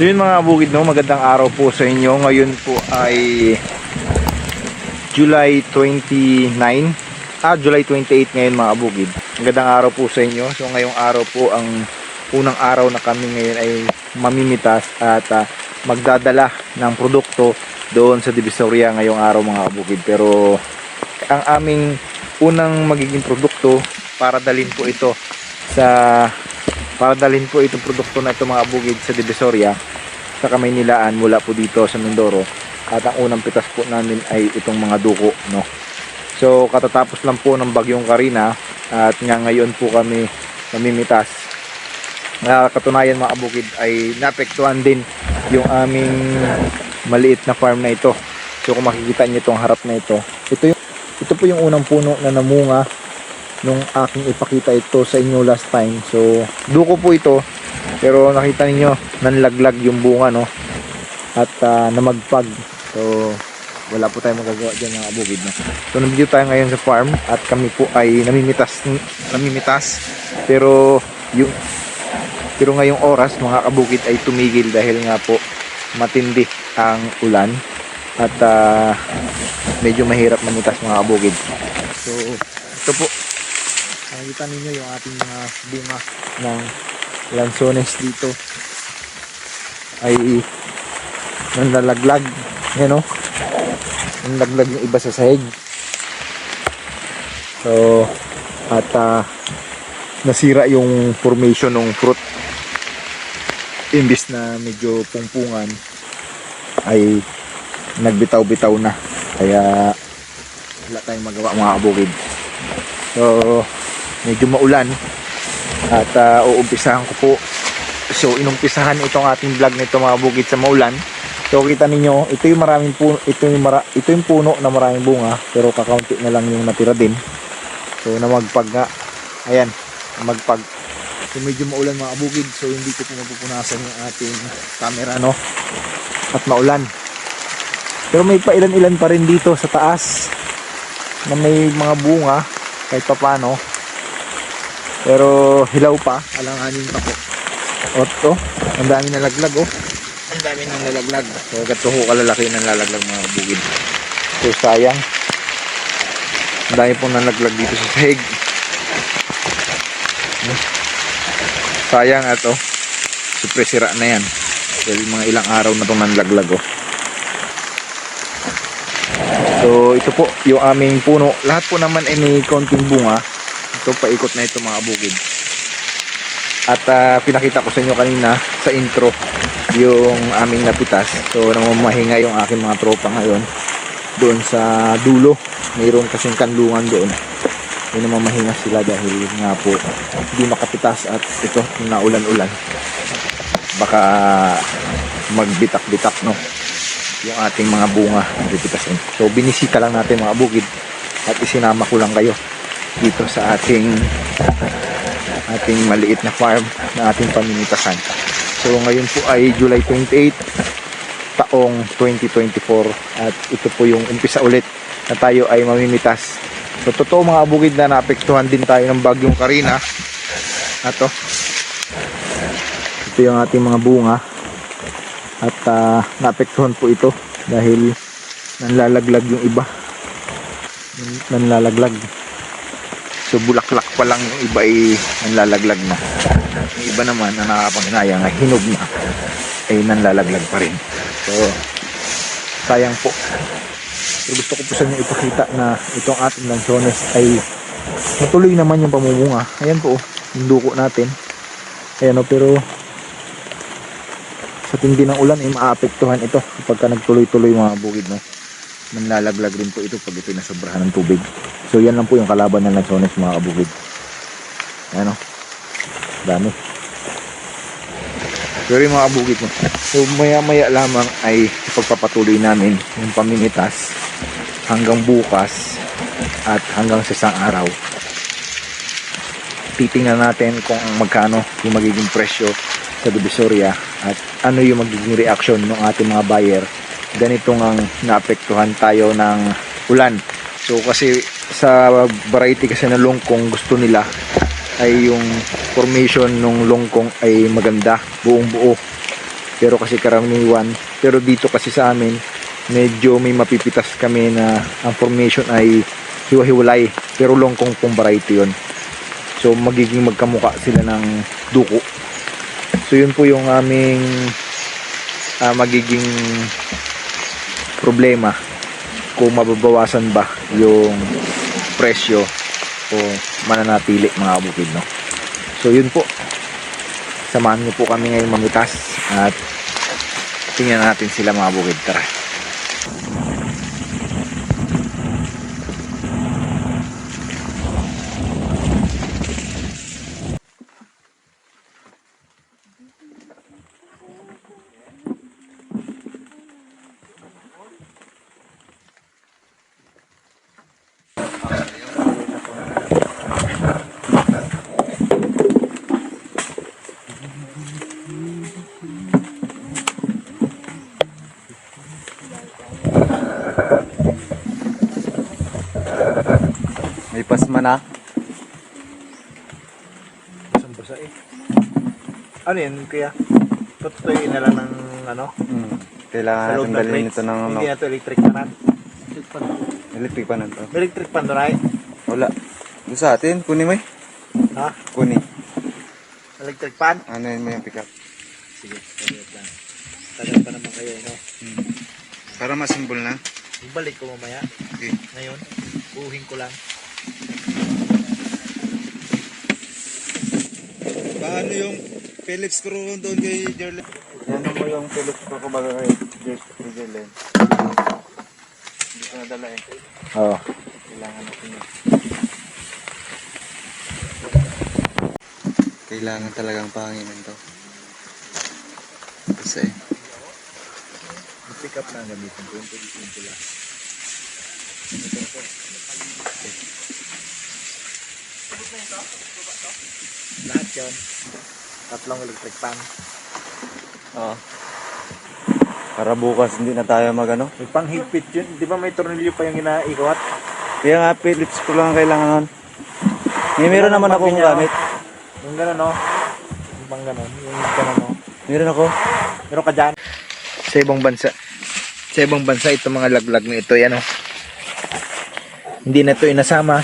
So yun mga bukid no, magandang araw po sa inyo. Ngayon po ay July 29. Ah, July 28 ngayon mga bukid. Magandang araw po sa inyo. So ngayong araw po ang unang araw na kami ngayon ay mamimitas at ah, magdadala ng produkto doon sa Divisoria ngayong araw mga kabukid. Pero ang aming unang magiging produkto para dalhin po ito sa para dalhin po itong produkto na ito mga bukid sa Divisoria sa Kamaynilaan mula po dito sa Mindoro at ang unang pitas po namin ay itong mga duko no so katatapos lang po ng bagyong Karina at nga ngayon po kami namimitas na katunayan mga bukid ay naapektuhan din yung aming maliit na farm na ito so kung makikita niyo itong harap na ito ito yung ito po yung unang puno na namunga nung aking ipakita ito sa inyo last time. So, duko po ito. Pero nakita ninyo, nanlaglag yung bunga, no? At ah, namagpag. So, wala po tayong magagawa dyan mga abugid, no? So, nandito tayo ngayon sa farm at kami po ay namimitas, namimitas. Pero, yung, pero ngayong oras, mga kabukid ay tumigil dahil nga po matindi ang ulan at ah, medyo mahirap manitas mga kabukid. So, ito po, Nakikita ninyo yung ating mga bunga ng lansones dito ay nanlalaglag. Yan o. Nanlaglag yung iba sa sahig. So, at ah, nasira yung formation ng fruit. Imbis na medyo pungpungan ay nagbitaw-bitaw na. Kaya wala tayong magawa mga kabukid. So, medyo maulan at uh, uumpisahan ko po. So inumpisahan itong ating vlog nito mga bukid sa maulan. So kita ninyo ito yung maraming puno ito yung, mara, ito yung puno na maraming bunga pero kakaunti na lang yung natira din. So namagpag nga. Ayan magpag. So medyo maulan mga bukid. So hindi ko po mapupunasan yung ating camera no? At maulan. Pero may pailan-ilan pa rin dito sa taas na may mga bunga kahit pa paano pero hilaw pa, alanganin pa po. Otto, ang dami nalaglag oh. Ang dami nang nalaglag. So gato ho kalalaki nang lalaglag mga bugid. So sayang. Ang dami pong nalaglag dito sa sahig. Sayang ato. Siyempre sira na yan. Dahil mga ilang araw na itong nanlaglag oh. So ito po yung aming puno. Lahat po naman ay may konting bunga ito paikot na ito mga bukid. At ah, pinakita ko sa inyo kanina sa intro yung aming napitas. So namamahinga yung aking mga tropa ngayon doon sa dulo. Mayroon kasing kanlungan doon. May namamahinga sila dahil nga po hindi makapitas at ito naulan-ulan. Baka magbitak-bitak no? Yung ating mga bunga so binisita lang natin mga bukid at isinama ko lang kayo dito sa ating ating maliit na farm na ating paminitasan. So ngayon po ay July 28 taong 2024 at ito po yung umpisa ulit na tayo ay mamimitas. So totoo mga bukid na naapektuhan din tayo ng bagyong Karina. Ato. Ito yung ating mga bunga at uh, naapektuhan po ito dahil nanlalaglag yung iba. Nanlalaglag. So bulaklak pa lang yung iba ay nanlalaglag na. Yung iba naman na nakakapanghinayang ay hinog na ay nanlalaglag pa rin. So sayang po. So gusto ko po sa inyo ipakita na itong ating lansones ay natuloy naman yung pamumunga. Ayan po, oh, yung duko natin. Ayan o, pero sa tindi ng ulan ay maapektuhan ito kapag nagtuloy-tuloy mga bukid no. Manlalaglag rin po ito pag ito nasobrahan ng tubig. So yan lang po yung kalaban ng lansones mga kabukid. Ano? Dami. Pero mga kabukid mo. So maya maya lamang ay ipagpapatuloy namin yung pamimitas hanggang bukas at hanggang sa isang araw. Titingnan natin kung magkano yung magiging presyo sa Divisoria at ano yung magiging reaction ng ating mga buyer ganito ang naapektuhan tayo ng ulan. So kasi sa variety kasi ng longkong gusto nila ay yung formation ng longkong ay maganda, buong buo. Pero kasi karaniwan, pero dito kasi sa amin, medyo may mapipitas kami na ang formation ay hiwa-hiwalay. Pero longkong pong variety yun. So magiging magkamuka sila ng duko. So yun po yung aming ah, magiging problema kung mababawasan ba yung presyo o mananatili mga kabukid no. So yun po. Samahan niyo po kami ngayong mamitas at tingnan natin sila mga bukid. Tara. May pasma na. Basang basa eh. Ano yan kaya? Tutuyin na lang ng ano? Hmm. Kailangan natin dalhin ito ng ano, Hindi na ito electric panan. electric pa na to. Electric pan doon ay? Wala. Doon sa atin, kunin mo eh. Ha? Kunin. Electric pan? Ano yun mo yung pick up. Sige, sige lang. Tagal pa naman kayo, no? Para masimbol na. Ibalik ko mamaya. Okay. Ngayon, buhin ko lang. Paano yung Phillips screw doon kay Jerlen? Yan mo yung Phillips screw kumbaga kay Jerlen. Hindi ko nadala eh. Oo. Kailangan natin yun. Kailangan talagang panginan to. Kasi Pick up na ang gamitin ko. Yung ko lang. Lahat yun. Tatlong electric pan. Oo. Para bukas hindi na tayo magano. May panghigpit yun. Di ba may tornilyo pa yung inaikot? Kaya nga Phillips screw lang ang kailangan. May meron naman akong gamit. Yung gano'n, no? Yung pang gano'n. Yung gano'n, no? Meron ako. Meron ka dyan? Sa ibang bansa. Sa ibang bansa, itong mga laglag na ito, yan, oh. Hindi na ito inasama.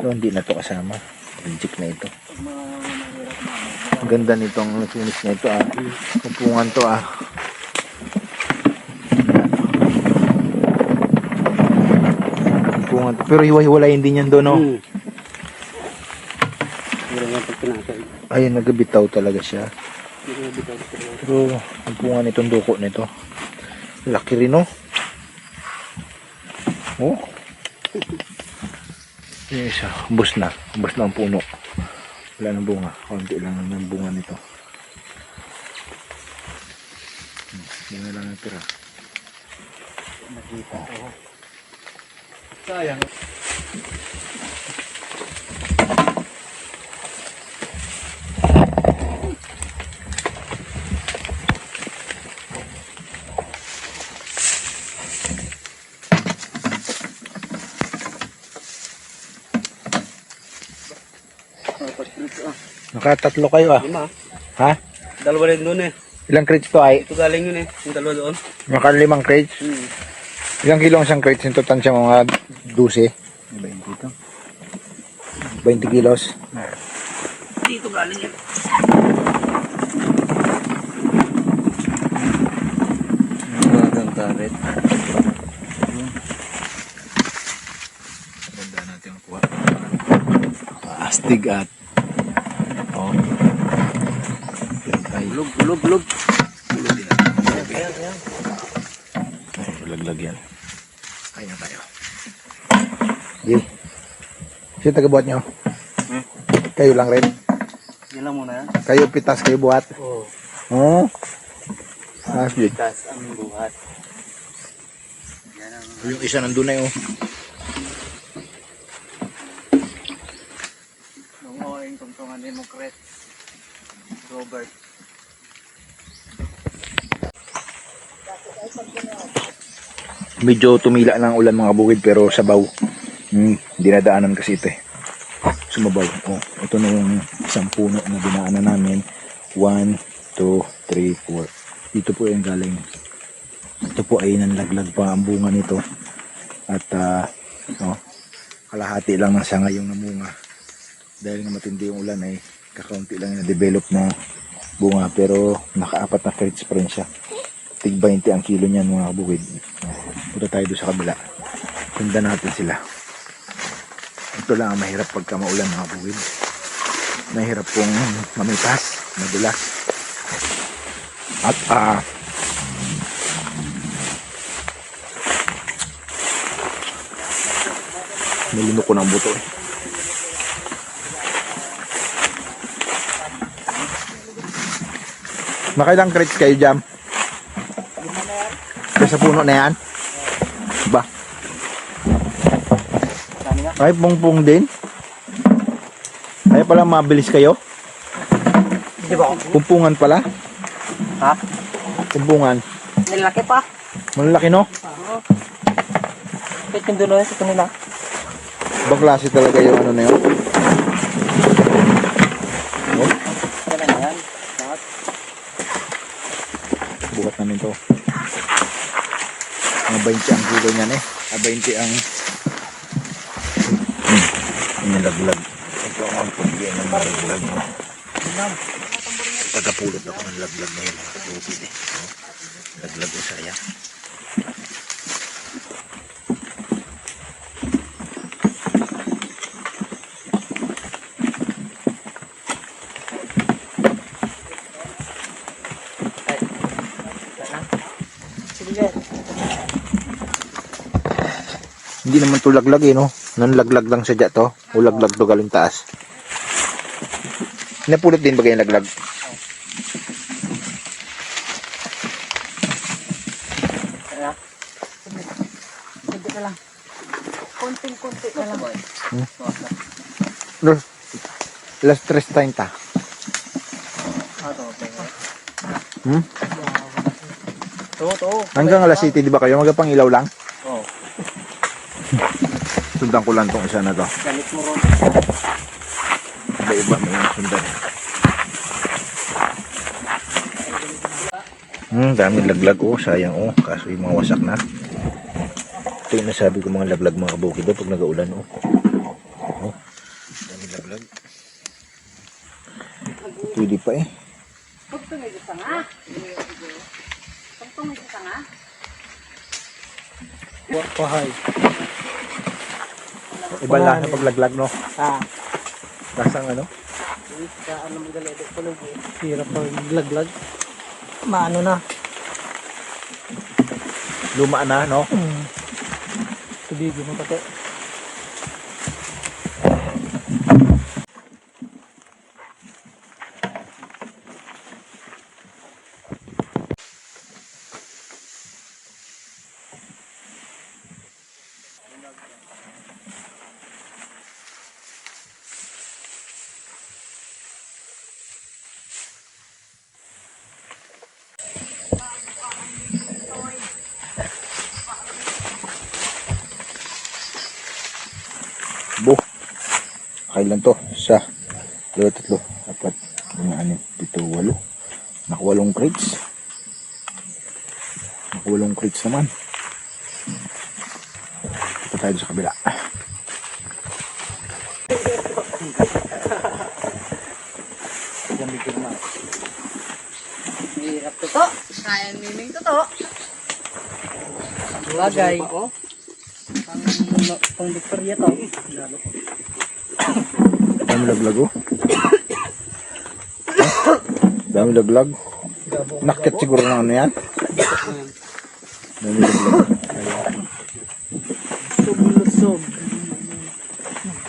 No, hindi na ito kasama. Magic na ito. Ang ganda nitong finish na ito, ah. Kupungan to, ah. Kupungan to. Pero hiwa-hiwalayin din yan doon, no? Ayun, nagabitaw talaga siya. Pero, ang bunga nitong duko nito. Laki rin, no? Oh. Yung isa, bus na. Bus na ang puno. Wala nang bunga. Konti lang ang bunga nito. Yan na lang natira. Sayang. Nakatatlo kayo ah. Lima. Ha? Dalawa rin doon eh. Ilang crates to ay? Ito galing yun eh. Yung dalawa doon. Nakalimang crates? Hmm. Ilang kilo ang isang crates? Ito tansya mga 12. 20 kilos. Dito galing yun. Magandang tarit. Ganda natin ang kuha. Astig at oh. Ay, Bulog, bulog, bulog. ay, laglag yan. Ay na tayo. Di. Sino taga-buhat nyo? Hmm? Kayo lang rin. Yan lang muna yan. Kayo pitas, kayo buhat. Oo. Oh. Ah, good. Tapos ang buhat. Yan ang... Yung isa nandun na yun. Nungoing tungtungan ni mong kret. Robert. Medyo tumila ng ulan mga bukid pero sabaw. Hmm, dinadaanan kasi ito eh. Sumabaw. Oh, ito na yung isang puno na dinaanan namin. One, 2, 3, 4. Dito po yung galing. Ito po ay nanlaglag pa ang bunga nito. At ah, oh, kalahati lang ng sanga yung namunga. Dahil nga matindi yung ulan ay kakaunti lang yung na-develop na bunga. Pero nakaapat na fruits pa rin siya. Tig 20 ang kilo niyan mga kabukid. Punta tayo doon sa kabila. Sundan natin sila. Ito lang ang mahirap pagka maulan mga bukid. Mahirap pong mamitas, madulas. At ah nilino ko ng buto eh. Makailang crates kayo jam? Kaya sa puno na yan? Ba? Ay, pungpung din? Kaya pala mabilis kayo? Di ba? Pumpungan pala? Ha? Pumpungan. Nilaki pa. Malalaki no? Kahit yung dulo sa kanila. Ibang klase talaga yung ano na yun. Oh, Kaya na yan. Lahat. bukat namin to. Mga 20 ang kilo niyan eh. Ah, 20 ang... Inilaglag. Ito ang pagbiyan ng nalaglag mo. Tagapulot ako ng laglag mga kapatid eh. Laglag ko saya. Hindi naman to laglag eh no. Nanlaglag lang sadya to. O laglag to galing taas. Napulot din ba kayo yung laglag? Hindi na lang. Konting-konti na lang. Los, las 3.30. Ato, pero. Hmm? To, to. Hanggang alas 7 di ba kayo? Magapang ilaw lang? Sundan ko lang tong isa na to. Ron. Iba-iba may sundan. Hmm, daming laglag oh. Sayang oh. Kaso yung mga wasak na. Ito yung nasabi ko mga laglag mga kabukid oh, pag nag-aulan oh. Oh. Daming laglag. Pwede pa eh. Pagtungay sa nga. Pagtungay sa nga. Pahay. Iba lang sa paglaglag no. Ah. Lasang ano? Sa ano mo galit ko lang. Hirap pag laglag. Maano na. Luma na no. Hmm. Tubig mo pati. Kailan to? Isa, dalawa, tatlo, apat, lima, anim, pito, walo. Nakawalong crates. Nakawalong crates naman. Ito tayo sa kabila. Hirap to to. Kaya miming to to. Bagay. Pang, pang Victoria to. Lalo. Dami laglag oh. Dami laglag. Nakit siguro ng ano yan. Dami laglag. Tuglusog.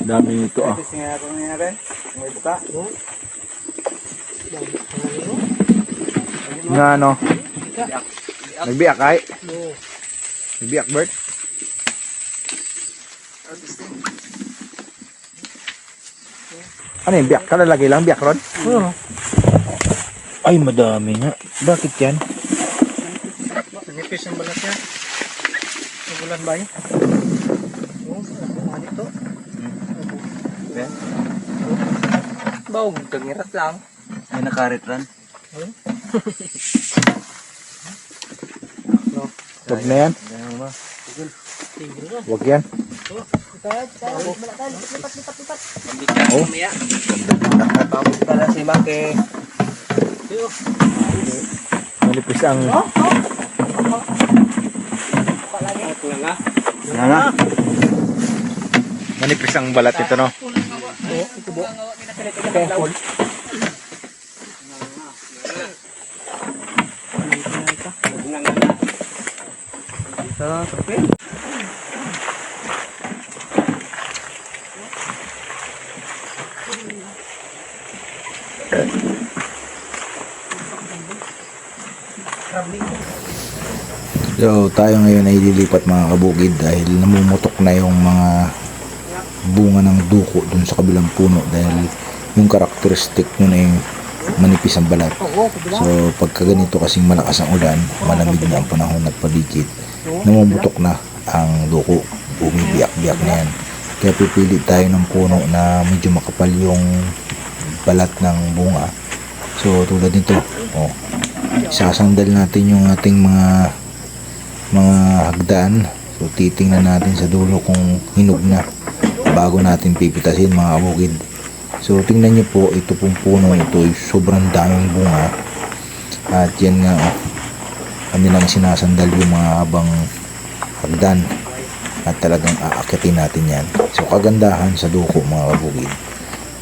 Dami nito ah. Kasi nga ako nangyari. May buka. Nga ano. Nagbiyak ay. Nagbiyak Bert. Ano yung biyak? Kalalagay lang biyak ron? Oo. Ay, madami nga. Bakit yan? Nipis ang balat niya. Nagulan ba yun? Oo, ano ito? Bawag, kagirat lang. Ay nakarit ran. Hmm? Wag na yan. Wag yan. Oh. Pala si Maki. Manipis ang... Nga nga. Manipis ang balat ito, no? So tayo ngayon ay lilipat mga kabukid dahil namumutok na yung mga bunga ng duko dun sa kabilang puno dahil yung karakteristik nun ay manipis ang balat. So pagka ganito kasing malakas ang ulan, malamig na ang panahon at paligid, namumutok na ang duko. Bumibiyak-biyak na yan. Kaya pipili tayo ng puno na medyo makapal yung balat ng bunga. So tulad nito, oh, sasandal natin yung ating mga mga hagdan. So titingnan natin sa dulo kung hinog na bago natin pipitasin mga kabukid. So tingnan niyo po ito pong puno ito sobrang daming bunga. At yan nga oh, kami lang sinasandal yung mga habang hagdan at talagang aakyatin natin yan. So kagandahan sa duko mga kabukid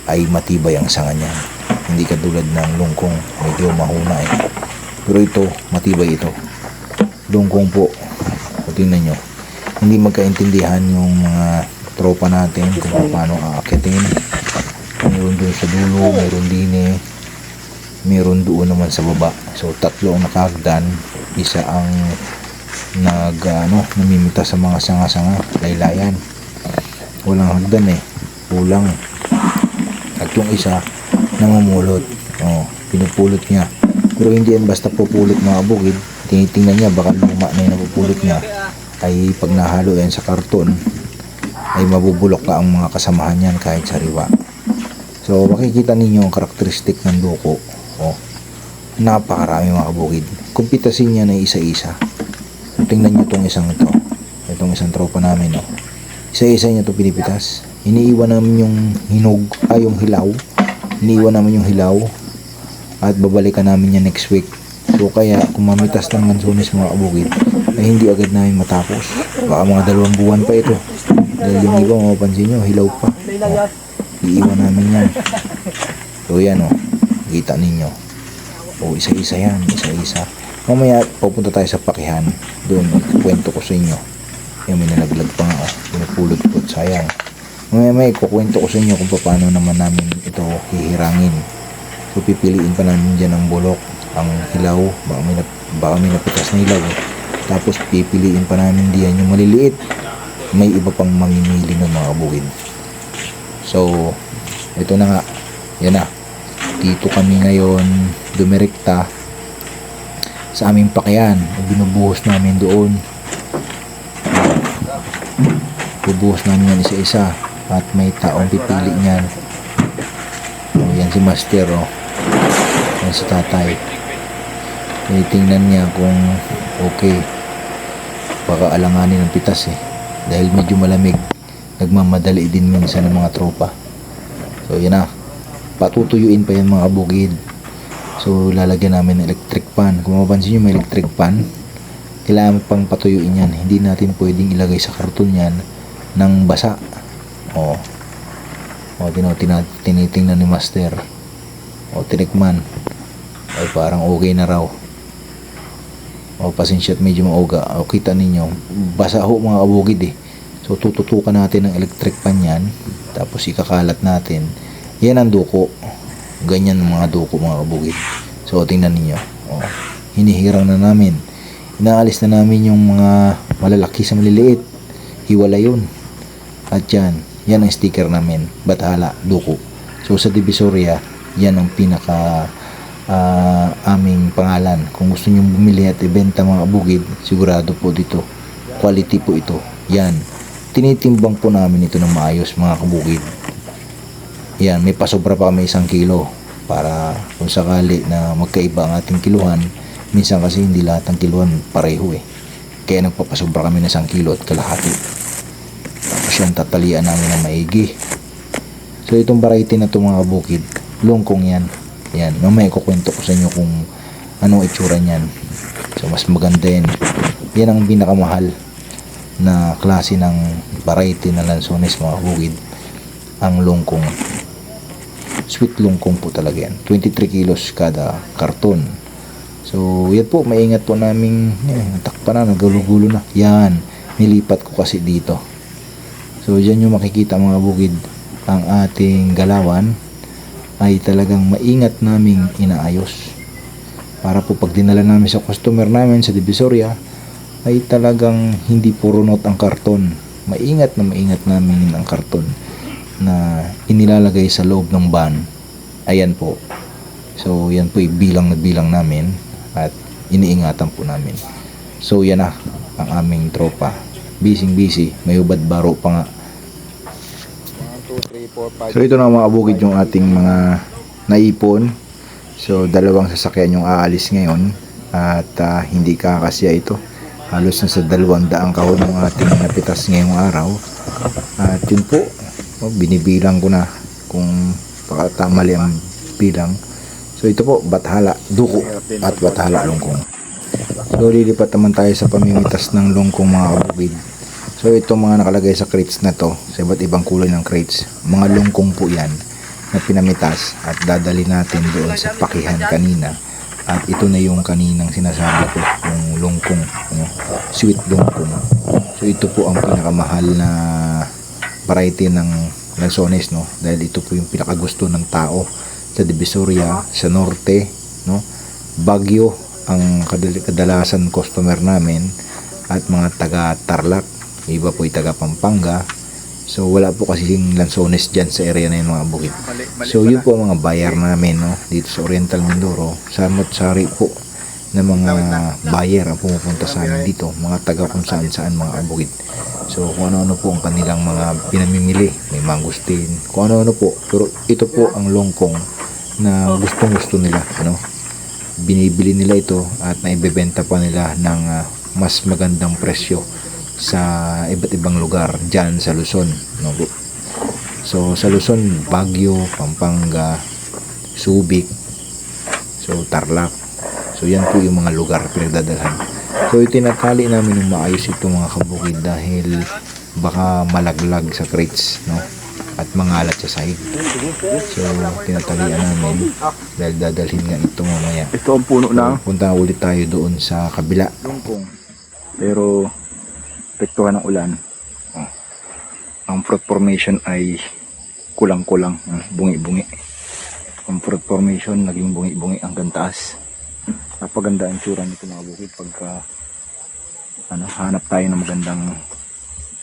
ay matibay ang sanga niyan. Hindi katulad ng lungkong medyo mahuna eh. Pero ito matibay ito lungkong po o tingnan nyo. Hindi magkaintindihan yung mga tropa natin kung paano aakyatin mayroon doon sa dulo mayroon din eh. Mayroon doon naman sa baba. So tatlo ang nakagdan isa ang nag ano namimita sa mga sanga-sanga. Laylayan. Walang hagdan eh. Kulang. At yung isa namumulot. Oh, pinupulot niya. Pero hindi yan basta pupulot mga bukid. Tinitingnan niya baka luma na yung napupulot niya ay pag nahalo yan sa karton ay mabubulok na ang mga kasamahan niyan kahit sariwa. So makikita ninyo ang karakteristik ng duko. Oh, napakarami mga kabukid. Kung pitasin niya na isa-isa. Tingnan niyo itong isang ito itong isang tropa namin oh. isa-isa niya ito pinipitas. Iniiwan namin yung hinog ay yung hilaw. Iniiwan namin yung hilaw. At babalikan namin yan next week So kaya kung mamitas ng lansones mga kabukid ay hindi agad namin matapos. Baka mga dalawang buwan pa ito. Dahil yung iba mapapansin nyo, hilaw pa. O, iiwan namin yan. So yan o, kita ninyo. O isa-isa yan, isa-isa. Mamaya pupunta tayo sa pakihan. Doon, kwento ko sa inyo. Yung may nalaglag pa nga o, pinupulot-pulot, sayang. Mamaya may kukwento ko sa inyo kung paano naman namin ito hihirangin. So pipiliin pa namin dyan ang bulok, ang hilaw, baka may, nap, baka may napitas na hilaw. Tapos pipiliin pa namin diyan yung maliliit. May iba pang mamimili ng mga bukid. So, ito na nga. Yan na. Dito kami ngayon dumirekta sa aming pakyan. Binubuhos namin doon. Bubuhos namin yan isa-isa. At may taong pipili niyan. O, yan si Master, oh. Yan si tatay. Tinitingnan niya kung okay. Baka alanganin ng pitas eh. Dahil medyo malamig. Nagmamadali din minsan ng mga tropa. So yan na. Patutuyuin pa yan mga bukid. So lalagyan namin electric pan. Kung mapansin nyo may electric pan. Kailangan pang patuyuin yan. Hindi natin pwedeng ilagay sa karton yan ng basa. O. O tinitingnan ni master. O tinikman. Ay parang okay na raw. O pasensya at medyo mauga. O kita ninyo. Basa ho mga kabukid eh. So tututukan natin ng electric pan yan. Tapos ikakalat natin. Yan ang duko. Ganyan ang mga duko mga kabukid. So tingnan ninyo. O, hinihirang na namin. Inaalis na namin yung mga malalaki sa maliliit. Hiwala yun. At yan. Yan ang sticker namin. Bathala. Duko. So sa Divisoria, yan ang pinaka ah, aming pangalan. Kung gusto nyo bumili at ibenta mga bukid, sigurado po dito. Quality po ito. Yan. Tinitimbang po namin ito ng maayos mga kabukid. Yan, may pasobra pa kami isang kilo para kung sakali na magkaiba ang ating kiluhan minsan kasi hindi lahat ng kiluhan pareho eh kaya nagpapasobra kami ng isang kilo at kalahati tapos yan tatalian namin ng maigi so itong variety na ito mga kabukid lungkong yan yan mamaya kukwento ko sa inyo kung anong itsura niyan. So mas maganda yan yan ang pinakamahal na klase ng variety na lansones mga kabukid ang lungkong. Sweet lungkong po talaga yan. 23 kilos kada karton. So yan po maingat po namin yan, takpan na nagulugulo na. Yan nilipat ko kasi dito. So dyan yung makikita mga bukid ang ating galawan ay talagang maingat naming inaayos. Para po pag dinala namin sa customer namin sa Divisoria ay talagang hindi puro not ang karton. Maingat na maingat namin ang karton na inilalagay sa loob ng van. Ayan po. So yan po bilang na bilang namin at iniingatan po namin. So yan na ang aming tropa. Busy busy may ubad baro pa nga. 1, 2, 3, 4, 5, So ito na mga bukid yung ating mga naipon. So dalawang sasakyan yung aalis ngayon at ah, hindi kakasya ito. Halos na sa dalawang daang kahon ng ating napitas ngayong araw. At yun po, oh, binibilang ko na kung baka mali ang bilang. So ito po, bathala, duko at bathala lungkong. So lilipat naman tayo sa pamimitas ng lungkong mga kabukid. So ito mga nakalagay sa crates na to, sa iba't ibang kulay ng crates, mga lungkong po yan na pinamitas at dadali natin doon sa pakihan kanina. At ito na yung kaninang sinasabi ko, yung lungkong, ano, sweet lungkong. So ito po ang pinakamahal na variety ng lansones, no? Dahil ito po yung pinakagusto ng tao sa Divisoria, sa Norte, no? Baguio ang kadal- kadalasan customer namin at mga taga Tarlac iba po ay taga Pampanga. So wala po kasi yung lansones dyan sa area na yun mga bukid. So yun po mga buyer namin no dito sa Oriental Mindoro. Samot sari po na mga buyer ang pumupunta sa amin dito. Mga taga kung saan saan mga bukid. So kung ano-ano po ang kanilang mga pinamimili. May mangustin kung ano-ano po. Pero ito po ang longkong na gustong gusto nila ano. Binibili nila ito at naibebenta pa nila ng ah, mas magandang presyo sa iba't ibang lugar dyan sa Luzon no? So sa Luzon Baguio Pampanga Subic so Tarlac. So yan po yung mga lugar pinagdadalhan. So itinatali namin ng maayos ito mga kabukid dahil baka malaglag sa crates no? At mangalat sa sahig. So tinatalian namin dahil dadalhin nga ito mamaya. Ito ang puno ng punta ulit tayo doon sa kabila. Pero apektuhan ng ulan. Oh. Ang fruit formation ay kulang-kulang, oh, bungi-bungi. Ang fruit formation naging bungi-bungi hanggang taas. Napaganda ang tsura nito mga bukid pagka ano, hanap tayo ng magandang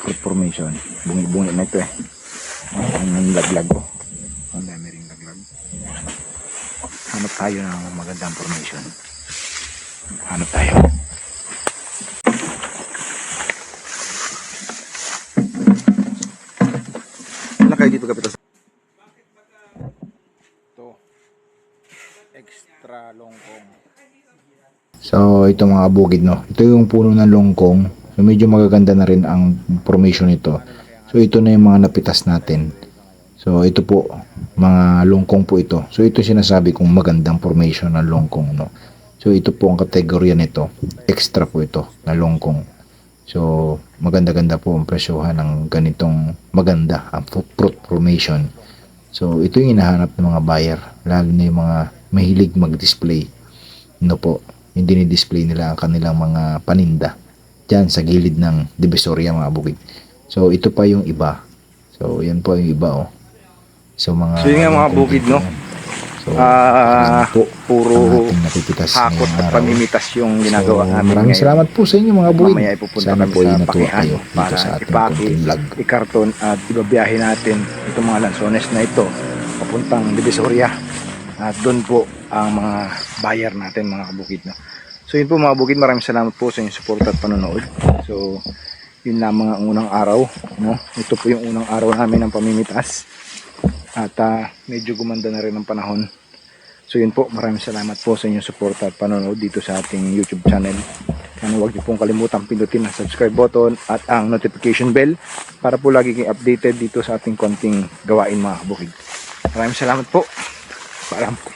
fruit formation. Bungi-bungi na ito eh. Oh, ang laglag ko. Ang dami ring laglag. Hanap tayo ng magandang formation. Hanap tayo. Kapitas. Ito. Extra longkong. So, ito mga bukid, no. Ito yung puno ng longkong. So, medyo magaganda na rin ang formation nito. So, ito na yung mga napitas natin. So, ito po, mga longkong po ito. So, ito sinasabi kong magandang formation ng longkong, no. So, ito po ang kategorya nito. Extra po ito na longkong. So, maganda-ganda po ang presyohan ng ganitong maganda, ang fu- fruit formation. So, ito yung hinahanap ng mga buyer, lalo na yung mga mahilig mag-display. No po, yung dinidisplay nila ang kanilang mga paninda dyan sa gilid ng Divisoria mga bukid. So, ito pa yung iba. So, yan po yung iba, oh. So, mga... So, yun nga, mga bukid, no? So, Ah, po puro Hakot at pamimitas yung ginagawa so, namin Maraming ngayon. salamat po sa inyo mga bukid. Mamaya ay pupunta Sana kami po sa Pakihan kayo para sa ipaki, ikarton at ibabiyahe natin itong mga lansones na ito papuntang Divisoria at doon po ang mga buyer natin mga kabukid no? so yun po mga bukid maraming salamat po sa inyong support at panonood so yun lamang ang unang araw no? ito po yung unang araw namin ng pamimitas at ah, medyo gumanda na rin ang panahon So yun po, maraming salamat po sa inyong suporta at panonood dito sa ating YouTube channel. Ano, huwag niyo pong kalimutang pindutin ang subscribe button at ang notification bell para po lagi kayong updated dito sa ating konting gawain mga kabukid. Maraming salamat po. Paalam po.